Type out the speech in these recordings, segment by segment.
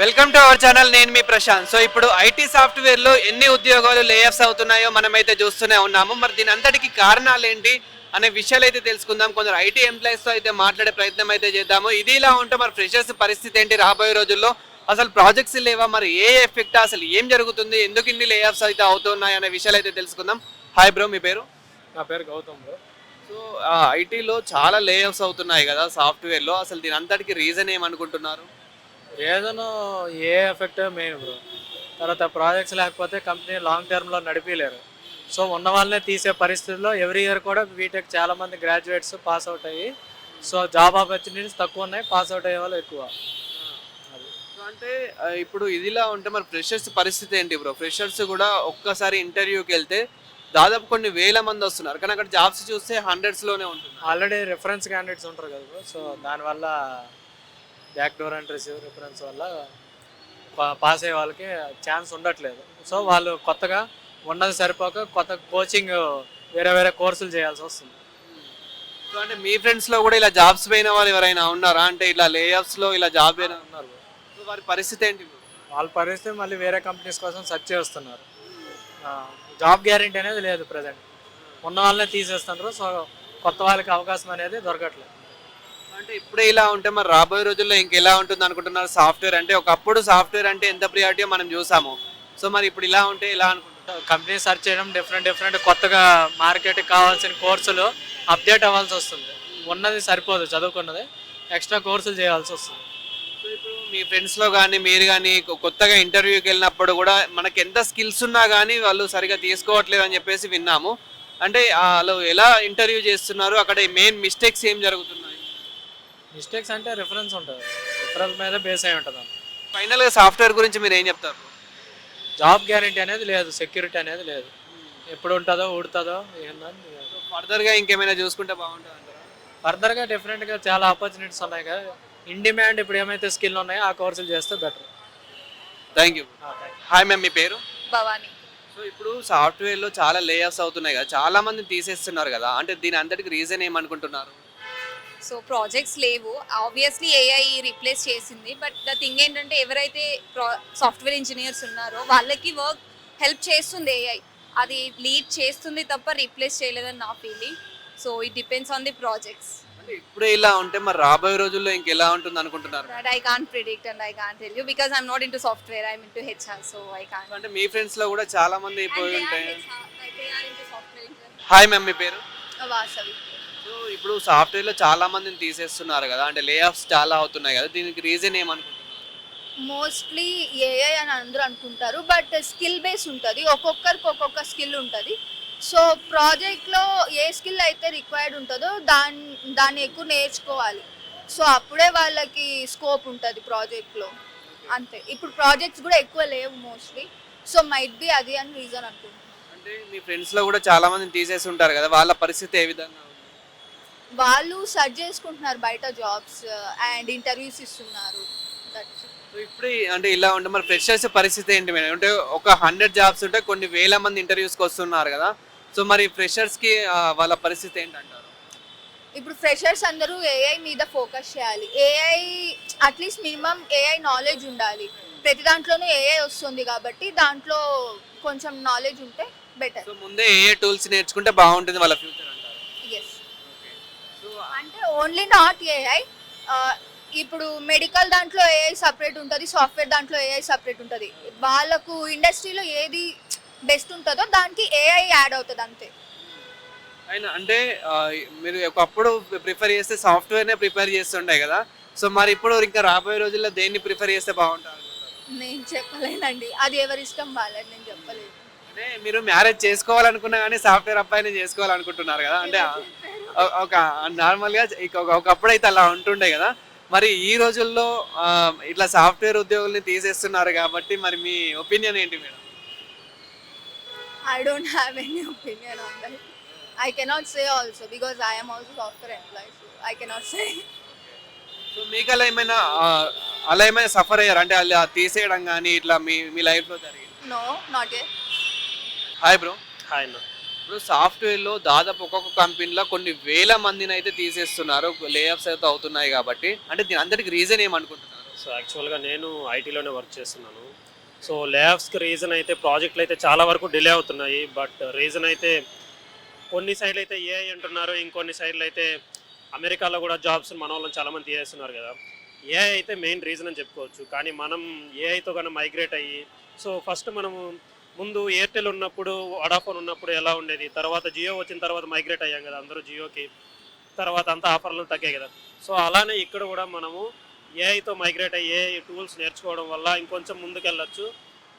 Welcome to our channel నేను మీ Prashanth. So ఇప్పుడు ఐటీ సాఫ్ట్వేర్లో ఎన్ని ఉద్యోగాలు లేఆఫ్స్ అవుతున్నాయో మనమైతే చూస్తూనే ఉన్నాము. మరి దీని అంతటికి కారణాలు ఏంటి అనే విషయాలు అయితే తెలుసుకుందాం. కొందరు ఐటీ ఎంప్లాయీస్తో అయితే మాట్లాడే ప్రయత్నం అయితే చేద్దాము. ఇది ఇలా ఉంటే మరి ఫ్రెషర్స్ పరిస్థితి ఏంటి రాబోయే రోజుల్లో? అసలు ప్రాజెక్ట్స్ లేవా? మరి ఏ ఎఫెక్ట్ అసలు ఏం జరుగుతుంది? ఎందుకు ఇన్ని లేఆఫ్స్ అయితే అవుతున్నాయి అనే విషయాలు అయితే తెలుసుకుందాం. హాయ్ బ్రో మీ పేరు? నా పేరు గౌతమ్ బ్రో సో ఐటీలో చాలా లేఆఫ్స్ అవుతున్నాయి కదా సాఫ్ట్వేర్లో. అసలు దీని అంతటికి రీజన్ ఏమనుకుంటున్నారు? ఏదైనా ఏ ఎఫెక్ట్ మెయిన్ బ్రో తర్వాత ప్రాజెక్ట్స్ లేకపోతే కంపెనీ లాంగ్ టర్మ్లో నడిపిలేరు సో ఉన్న వాళ్ళనే తీసే పరిస్థితుల్లో ఎవ్రీ ఇయర్ కూడా బీటెక్ చాలా మంది గ్రాడ్యుయేట్స్ పాస్ అవుట్ అయ్యి సో జాబ్ ఆపర్చునిటీస్ తక్కువ ఉన్నాయి పాస్ అవుట్ అయ్యే వాళ్ళు ఎక్కువ. అంటే ఇప్పుడు ఇదిలా ఉంటే మరి ఫ్రెషర్స్ పరిస్థితి ఏంటి బ్రో ఫ్రెషర్స్ కూడా ఒక్కసారి ఇంటర్వ్యూకి వెళ్తే దాదాపు కొన్ని వేల మంది వస్తున్నారు. కానీ అక్కడ జాబ్స్ చూస్తే హండ్రెడ్స్లోనే ఉంటుంది ఆల్రెడీ రెఫరెన్స్ క్యాండిడేట్స్ ఉంటారు కదా బ్రో సో దానివల్ల back door and receive reference వల్ల పాస్ అయ్యే వాళ్ళకి ఛాన్స్ ఉండట్లేదు. సో వాళ్ళు కొత్తగా ఉన్నది సరిపోక కొత్త కోచింగ్ వేరే వేరే కోర్సులు చేయాల్సి వస్తుంది. సో అంటే మీ ఫ్రెండ్స్లో కూడా ఇలా జాబ్స్ పోయిన వాళ్ళు ఎవరైనా ఉన్నారా? అంటే ఇలా లేఆఫ్స్లో ఇలా జాబ్ అయినా ఉన్నారు. సో వారి పరిస్థితి ఏంటి? వాళ్ళ పరిస్థితి మళ్ళీ వేరే కంపెనీస్ కోసం సెర్చ్ చేస్తున్నారు. జాబ్ గ్యారంటీ అనేది లేదు ప్రజెంట్ ఉన్న వాళ్ళనే తీసేస్తున్నారు. సో కొత్త వాళ్ళకి అవకాశం అనేది దొరకట్లేదు. అంటే ఇప్పుడే ఇలా ఉంటే మరి రాబోయే రోజుల్లో ఇంకెలా ఉంటుంది అనుకుంటున్నారు? సాఫ్ట్వేర్ అంటే ఒకప్పుడు సాఫ్ట్వేర్ అంటే ఎంత ప్రియారిటీ మనం చూసాము. సో మరి ఇప్పుడు ఇలా ఉంటే ఇలా అనుకుంటున్నారు? కంపెనీ సెర్చ్ చేయడం డిఫరెంట్ డిఫరెంట్ కొత్తగా మార్కెట్కి కావాల్సిన కోర్సులు అప్డేట్ అవ్వాల్సి వస్తుంది. ఉన్నది సరిపోదు చదువుకున్నది. ఎక్స్ట్రా కోర్సులు చేయాల్సి వస్తుంది. సో ఇప్పుడు మీ ఫ్రెండ్స్లో కానీ మీరు కానీ కొత్తగా ఇంటర్వ్యూకి వెళ్ళినప్పుడు కూడా మనకి ఎంత స్కిల్స్ ఉన్నా కానీ వాళ్ళు సరిగా తీసుకోవట్లేదు అని చెప్పేసి విన్నాము. అంటే వాళ్ళు ఎలా ఇంటర్వ్యూ చేస్తున్నారు? అక్కడ మెయిన్ మిస్టేక్స్ ఏం జరుగుతున్నాయి? మిస్టేక్స్ అంటే రిఫరెన్స్ ఉంటుంది. రిఫరెన్స్ మీద బేస్ అయి ఉంటుంది ఫైనల్గా సాఫ్ట్వేర్ గురించి మీరు ఏం చెప్తారు? జాబ్ గ్యారంటీ అనేది లేదు సెక్యూరిటీ అనేది లేదు. ఎప్పుడు ఉంటుందో ఉడుతుందో ఏందని ఫర్దర్గా ఇంకేమైనా చూసుకుంటే బాగుంటుంది అంటారా? ఫర్దర్గా డిఫరెంట్గా చాలా ఆపర్చునిటీస్ ఉన్నాయి కదా. ఇన్ డిమాండ్ ఇప్పుడు ఏమైతే స్కిల్ ఉన్నాయో ఆ కోర్సులు చేస్తే better thank you hi ma'am మీ పేరు? భవానీ. సో ఇప్పుడు సాఫ్ట్వేర్లో చాలా లేఆఫ్స్ అవుతున్నాయి కదా. చాలా మంది తీసేస్తున్నారు కదా. అంటే దీని అంతటికి రీజన్ ఏమనుకుంటున్నారు? సో ప్రాజెక్ట్స్ లేవు. ఆబ్వియస్లీ ఏఐ రీప్లేస్ చేసింది. బట్ ద థింగ్ ఏంటంటే ఎవరైతే సాఫ్ట్వేర్ ఇంజనీర్స్ ఉన్నారో వాళ్ళకి వర్క్ హెల్ప్ చేస్తుంది ఏఐ అది లీడ్ చేస్తుంది తప్ప రీప్లేస్ చేయలేదని నా feeling so it depends on the projects ఇప్పుడే ఇలా ఉంటే మరి రాబోయే రోజుల్లో ఇంకెలా ఉంటుంది అనుకుంటున్నారు? But I can't predict and I can't tell you because I'm not into software I'm into HR so I can't అంటే మీ ఫ్రెండ్స్లో కూడా చాలా మంది పోయి ఉంటాయి సాఫ్ట్వేర్ హాయ్ మ్యామ్ మీ పేరు? వాసవి సో ఇప్పుడు సాఫ్ట్వేర్లో చాలా మందిని తీసేస్తున్నారు కదా అంటే లే ఆఫ్స్ చాలా అవుతున్నాయి కదా దీనికి రీజన్ ఏమనుకుంటున్నారు? మోస్ట్లీ ఏఐ అని అందరూ అనుకుంటారు బట్ స్కిల్ బేస్ ఉంటుంది ఒక్కొక్కరికి ఒక్కొక్క స్కిల్ ఉంటుంది. సో ప్రాజెక్ట్లో ఏ స్కిల్ అయితే రిక్వైర్డ్ ఉంటుందో దాన్ని దాన్ని ఎక్కువ నేర్చుకోవాలి. సో అప్పుడే వాళ్ళకి స్కోప్ ఉంటుంది ప్రాజెక్ట్లో అంతే. ఇప్పుడు ప్రాజెక్ట్స్ కూడా ఎక్కువ లేవు మోస్ట్లీ సో మైట్ బి అది అని రీజన్ అనుకుంటున్నాను. అంటే మీ ఫ్రెండ్స్లో కూడా చాలా మందిని తీసేసి ఉంటారు కదా వాళ్ళ పరిస్థితి ఏ విధంగా? వాళ్ళు సర్చ్ చేసుకుంటున్నారు బయట జాబ్స్ అండ్ ఇంటర్వ్యూస్ ఇస్తున్నారు. దట్స్ ఇప్పుడు అంటే ఇలా ఉంటే మరి ఫ్రెషర్స్ పరిస్థితి ఏంటి మేడం? అంటే ఒక హండ్రెడ్ జాబ్స్ ఉంటే కొన్ని వేల మంది ఇంటర్వ్యూస్కి వస్తున్నారు కదా? సో మరి ఫ్రెషర్స్కి ఆ, వాళ్ళ పరిస్థితి ఏంటంటారు? ఇప్పుడు ఫ్రెషర్స్ అందరూ ఏఐ మీద ఫోకస్ చేయాలి. AI at least minimum AI knowledge ఉండాలి. ప్రతి దాంట్లోనూ ఏఐ వస్తుంది కాబట్టి దాంట్లో కొంచెం నాలెడ్జ్ ఉంటే బెటర్ ముందే ఏ టూల్స్ నేర్చుకుంటే బాగుంటుంది వాళ్ళ ఫ్యూచర్ ఓన్లీ నాట్ ఏఐ ఇప్పుడు మెడికల్ దాంట్లో ఏఐ సపరేట్ ఉంటుంది సాఫ్ట్వేర్ దాంట్లో ఏఐ సపరేట్ ఉంటుంది. వాళ్ళకు ఇండస్ట్రీలో ఏది బెస్ట్ ఉంటుందో దానికి ఏఐ యాడ్ అవుతుంది అంతే. అయినా అంటే మీరు ఒకప్పుడు ప్రిఫర్ చేస్తే సాఫ్ట్వేర్నే ప్రిపేర్ చేస్తుండే కదా. సో మరి ఇప్పుడు ఇంకా రాబోయే రోజుల్లో దేన్ని ప్రిఫర్ చేస్తే బాగుంటుంది నేను చెప్పలేనండి. అది ఎవరి ఇష్టం వాళ్ళని నేను చెప్పలేను అంటే మీరు మ్యారేజ్ చేసుకోవాలనుకున్నా కానీ సాఫ్ట్వేర్ అబ్బాయిని చేసుకోవాలనుకుంటున్నారు కదా. అంటే ఒక నార్మల్గా ఒకప్పుడు అయితే అలా ఉంటుండే కదా మరి ఈ రోజుల్లో ఇట్లా సాఫ్ట్వేర్ ఉద్యోగుల్ని తీసేస్తున్నారు కాబట్టి మరి మీ ఒపీనియన్ ఏంటి madam I don't have any opinion on that. I cannot say also because I am also software employee, so I cannot say. So మీకు అలా ఏమైనా అలా ఏమైనా సఫర్ అయ్యారు అంటే అలా తీసేయడం కానీ ఇట్లా మీ మీ లైఫ్లో జరిగింది No, not yet. Hi bro hi ఇప్పుడు సాఫ్ట్వేర్లో దాదాపు ఒక్కొక్క కంపెనీలో కొన్ని వేల మందిని అయితే తీసేస్తున్నారు. లేఆఫ్స్ అయితే అవుతున్నాయి కాబట్టి. అంటే దీని అందరికి రీజన్ ఏమనుకుంటున్నారు? సో యాక్చువల్గా నేను ఐటీలోనే వర్క్ చేస్తున్నాను. సో లేఆఫ్స్కి రీజన్ అయితే ప్రాజెక్టులు అయితే చాలా వరకు డిలే అవుతున్నాయి. బట్ రీజన్ అయితే కొన్ని సైడ్లు అయితే ఏఐ అంటున్నారు. ఇంకొన్ని సైడ్లు అయితే అమెరికాలో కూడా జాబ్స్ మన వాళ్ళని చాలామంది తీసేస్తున్నారు కదా. ఏఐ అయితే మెయిన్ రీజన్ అని చెప్పుకోవచ్చు. కానీ మనం ఏఐతో కన్నా మైగ్రేట్ అయ్యి సో ఫస్ట్ మనము ముందు ఎయిర్టెల్ ఉన్నప్పుడు వడాఫోన్ ఉన్నప్పుడు ఎలా ఉండేది? తర్వాత జియో వచ్చిన తర్వాత మైగ్రేట్ అయ్యాం కదా అందరూ జియోకి. తర్వాత అంతా ఆఫర్లు తగ్గాయి కదా. సో అలానే ఇక్కడ కూడా మనము ఏఐతో మైగ్రేట్ అయ్యి ఏఐ టూల్స్ నేర్చుకోవడం వల్ల ఇంకొంచెం ముందుకెళ్ళచ్చు.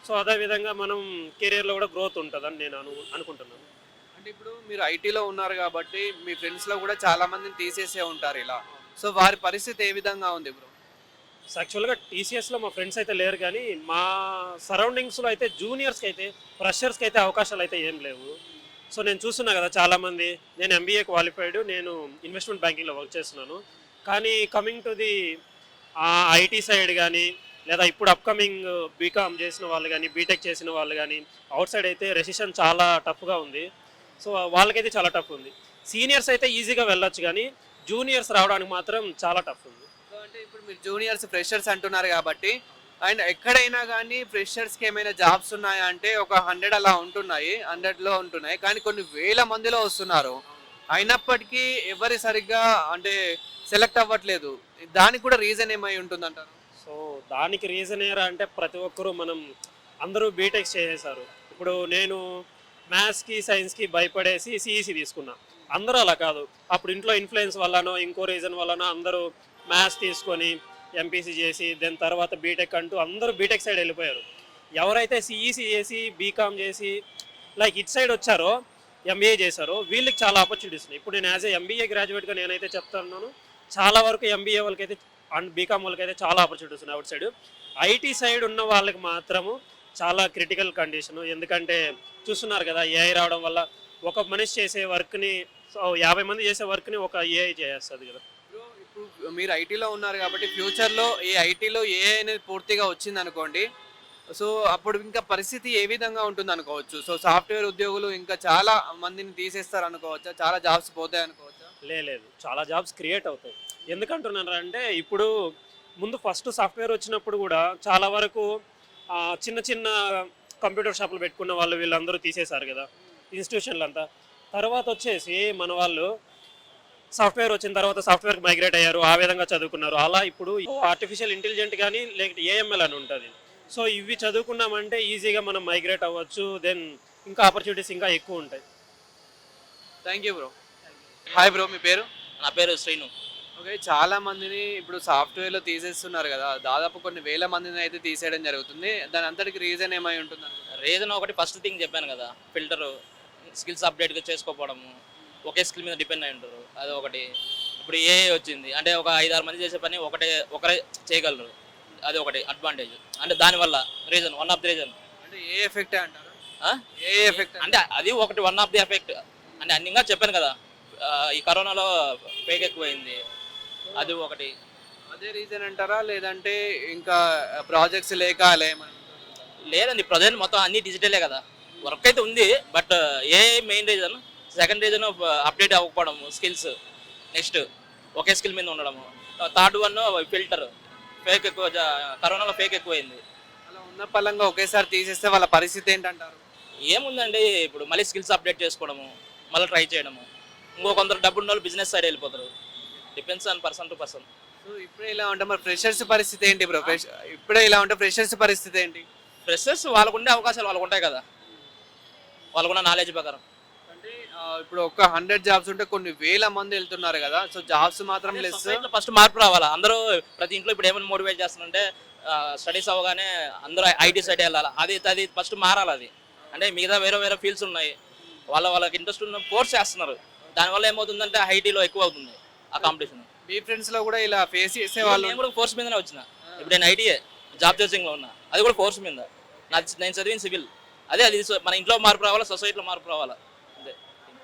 సో అదేవిధంగా మనం కెరియర్లో కూడా గ్రోత్ ఉంటుందని నేను అను అనుకుంటున్నాను. అంటే ఇప్పుడు మీరు ఐటీలో ఉన్నారు కాబట్టి మీ ఫ్రెండ్స్లో కూడా చాలామందిని తీసేసే ఉంటారు ఇలా. సో వారి పరిస్థితి ఏ విధంగా ఉంది బ్రో? యాక్చువల్గా టీసీఎస్లో మా ఫ్రెండ్స్ అయితే లేరు కానీ మా సరౌండింగ్స్లో అయితే జూనియర్స్కి అయితే ఫ్రెషర్స్కి అయితే అవకాశాలు అయితే ఏం లేవు. సో నేను చూస్తున్నా కదా చాలామంది. నేను ఎంబీఏ క్వాలిఫైడ్ నేను ఇన్వెస్ట్మెంట్ బ్యాంకింగ్లో వర్క్ చేస్తున్నాను. కానీ coming to the IT side కానీ లేదా ఇప్పుడు అప్కమింగ్ బీకామ్ చేసిన వాళ్ళు కానీ బీటెక్ చేసిన వాళ్ళు కానీ అవుట్ సైడ్ అయితే రెసిషన్ చాలా టఫ్గా ఉంది. సో వాళ్ళకైతే చాలా టఫ్ ఉంది. సీనియర్స్ అయితే ఈజీగా వెళ్ళొచ్చు కానీ జూనియర్స్ రావడానికి మాత్రం చాలా టఫ్ ఉంది. ఇప్పుడు మీరు జూనియర్స్ ఫ్రెషర్స్ అంటున్నారు కాబట్టి అండ్ ఎక్కడైనా కానీ ఫ్రెషర్స్కి ఏమైనా జాబ్స్ ఉన్నాయా అంటే ఒక హండ్రెడ్ అలా ఉంటున్నాయి హండ్రెడ్లో ఉంటున్నాయి. కానీ కొన్ని వేల మందిలో వస్తున్నారు. అయినప్పటికీ ఎవరి సరిగ్గా అంటే సెలెక్ట్ అవ్వట్లేదు. దానికి కూడా రీజన్ ఏమై ఉంటుందంటారు? సో దానికి రీజన్ ఏరా అంటే ప్రతి ఒక్కరూ మనం అందరూ బీటెక్ చేసేసారు ఇప్పుడు నేను మ్యాథ్స్కి సైన్స్కి భయపడేసి సిఈసి తీసుకున్నా. అందరూ అలా కాదు. అప్పుడు ఇంట్లో ఇన్ఫ్లుయెన్స్ వల్లనో ఇంకో రీజన్ వల్లనో అందరూ మ్యాథ్స్ తీసుకొని ఎంపీసీ చేసి దాని తర్వాత బీటెక్ అంటూ అందరూ బీటెక్ సైడ్ వెళ్ళిపోయారు. ఎవరైతే సిఈసీ చేసి బీకామ్ చేసి లైక్ ఇట్ సైడ్ వచ్చారో ఎంబీఏ చేశారో వీళ్ళకి చాలా ఆపర్చునిటీస్ ఉన్నాయి. ఇప్పుడు నేను యాజ్ ఏ ఎంబీఏ గ్రాడ్యుయేట్గా నేనైతే చెప్తున్నాను చాలా వరకు ఎంబీఏ వాళ్ళకైతే అండ్ బీకామ్ వాళ్ళకైతే చాలా ఆపర్చునిటీస్ ఉన్నాయి అవుట్ సైడ్ ఐటీ సైడ్ ఉన్న వాళ్ళకి మాత్రము చాలా క్రిటికల్ కండిషన్ ఎందుకంటే చూస్తున్నారు కదా ఏఐ రావడం వల్ల ఒక మనిషి చేసే వర్క్ని యాభై మంది చేసే వర్క్ని ఒక ఏఐ చేస్తుంది కదా. మీరు ఐటీలో ఉన్నారు కాబట్టి ఫ్యూచర్లో ఈ ఐటీలో ఏ అనేది పూర్తిగా వచ్చింది అనుకోండి సో అప్పుడు ఇంకా పరిస్థితి ఏ విధంగా ఉంటుంది అనుకోవచ్చు సో సాఫ్ట్వేర్ ఉద్యోగులు ఇంకా చాలా మందిని తీసేస్తారు అనుకోవచ్చా చాలా జాబ్స్ పోతాయి అనుకోవచ్చా లేదు. చాలా జాబ్స్ క్రియేట్ అవుతాయి. ఎందుకంటున్నారు అంటే ఇప్పుడు ముందు ఫస్ట్ సాఫ్ట్వేర్ వచ్చినప్పుడు కూడా చాలా వరకు చిన్న చిన్న కంప్యూటర్ షాపులు పెట్టుకున్న వాళ్ళు వీళ్ళందరూ తీసేశారు కదా. ఇన్స్టిట్యూషన్లంతా తర్వాత వచ్చేసి మన వాళ్ళు సాఫ్ట్వేర్ వచ్చిన తర్వాత సాఫ్ట్వేర్కి మైగ్రేట్ అయ్యారు ఆ విధంగా చదువుకున్నారు. అలా ఇప్పుడు ఆర్టిఫిషియల్ ఇంటెలిజెంట్ కానీ లేకపోతే ఏఎంఎల్ అని ఉంటుంది. సో ఇవి చదువుకున్నామంటే ఈజీగా మనం మైగ్రేట్ అవ్వచ్చు. దెన్ ఇంకా ఆపర్చునిటీస్ ఇంకా ఎక్కువ ఉంటాయి. Thank you bro hi bro మీ పేరు? నా పేరు శ్రీను. ఓకే చాలా మందిని ఇప్పుడు సాఫ్ట్వేర్లో తీసేస్తున్నారు కదా. దాదాపు కొన్ని వేల మందిని అయితే తీసేయడం జరుగుతుంది. దాని అంతటికి రీజన్ ఏమై ఉంటుంది? రీజన్ ఒకటి ఫస్ట్ థింగ్ చెప్పాను కదా. ఫిల్టర్ స్కిల్స్ అప్డేట్గా చేసుకోకపోవడము ఒకే స్కిల్ మీద డిపెండ్ అయి ఉంటారు. అది ఒకటి ఇప్పుడు ఏ వచ్చింది? అంటే ఒక ఐదారు మంది చేసే పని ఒకటే ఒకరే చేయగలరు. అది ఒకటి అడ్వాంటేజ్ అంటే దానివల్ల reason one of the reason అంటే ఏ ఎఫెక్ట్ అంటారు? ఏ ఎఫెక్ట్ అంటే అది ఒకటి వన్ ఆఫ్ ది ఎఫెక్ట్ అంటే అన్ని ఇంకా చెప్పాను కదా. ఈ కరోనాలో ఫేక్ ఎక్కువైంది. అది ఒకటి. అదే రీజన్ అంటారా? లేదంటే ఇంకా ప్రాజెక్ట్స్ లేక లేదండి ప్రజెంట్ మొత్తం అన్ని డిజిటలే కదా. వర్క్ అయితే ఉంది but a main reason second reason update అవ్వకపోవడం స్కిల్స్ నెక్స్ట్ ఒకే స్కిల్ మీద ఉండడము. థర్డ్ వన్ ఫిల్టర్ ఫేక్ ఎక్కువ కరోనాలో ఫేక్ ఎక్కువైంది. అలా ఉన్న పలంగా ఒకేసారి తీసేస్తే వాళ్ళ పరిస్థితి ఏంటంటారు? ఏముందండి ఇప్పుడు మళ్ళీ స్కిల్స్ అప్డేట్ చేసుకోవడము మళ్ళీ ట్రై చేయడము. ఇంకో కొందరు డబ్బు ఉన్న వాళ్ళు బిజినెస్ సైడ్ వెళ్ళిపోతారు. Depends on person to person so ఇప్పుడే ఇలా ఉంటే మరి ఫ్రెషర్స్ పరిస్థితి ఏంటి బ్రో ఇప్పుడే ఇలా ఉంటే ఫ్రెషర్స్ పరిస్థితి ఏంటి? ఫ్రెషర్స్ వాళ్ళకు ఉండే అవకాశాలు వాళ్ళకు ఉంటాయి కదా. వాళ్ళకున్న నాలెడ్జ్ ప్రకారం. ఇప్పుడు ఒక హండ్రెడ్ జాబ్స్ ఉంటే కొన్ని వేల మంది వెళ్తున్నారు కదా. సో జాబ్స్ మాత్రం లెస్ ఫస్ట్ మార్పు రావాలా? అందరూ ప్రతి ఇంట్లో ఇప్పుడు ఏమైనా మోటివేట్ చేస్తుందంటే స్టడీస్ అవ్వగానే అందరూ ఐటీ సైడ్ వెళ్ళాలి? అది అది ఫస్ట్ మారాలి అది? అంటే మిగతా వేరే వేరే ఫీల్డ్స్ ఉన్నాయి. వాళ్ళ వాళ్ళకి ఇంట్రెస్ట్ ఉన్న కోర్స్ చేస్తున్నారు. దానివల్ల ఏమవుతుందంటే ఐటీలో ఎక్కువ అవుతుంది ఆ కాంపిటీషన్ మీ ఫ్రెండ్స్లో కూడా ఇలా ఫేస్ చేసే వాళ్ళు నేను కూడా ఫోర్స్ మీదనే వచ్చిన. ఇప్పుడు నేను ఐటీఏ జాబ్లో ఉన్నా. అది కూడా ఫోర్స్ మీద. నేను చదివిన సివిల్ అదే అది మన ఇంట్లో మార్పు రావాలా? సొసైటీలో మార్పు రావాలా?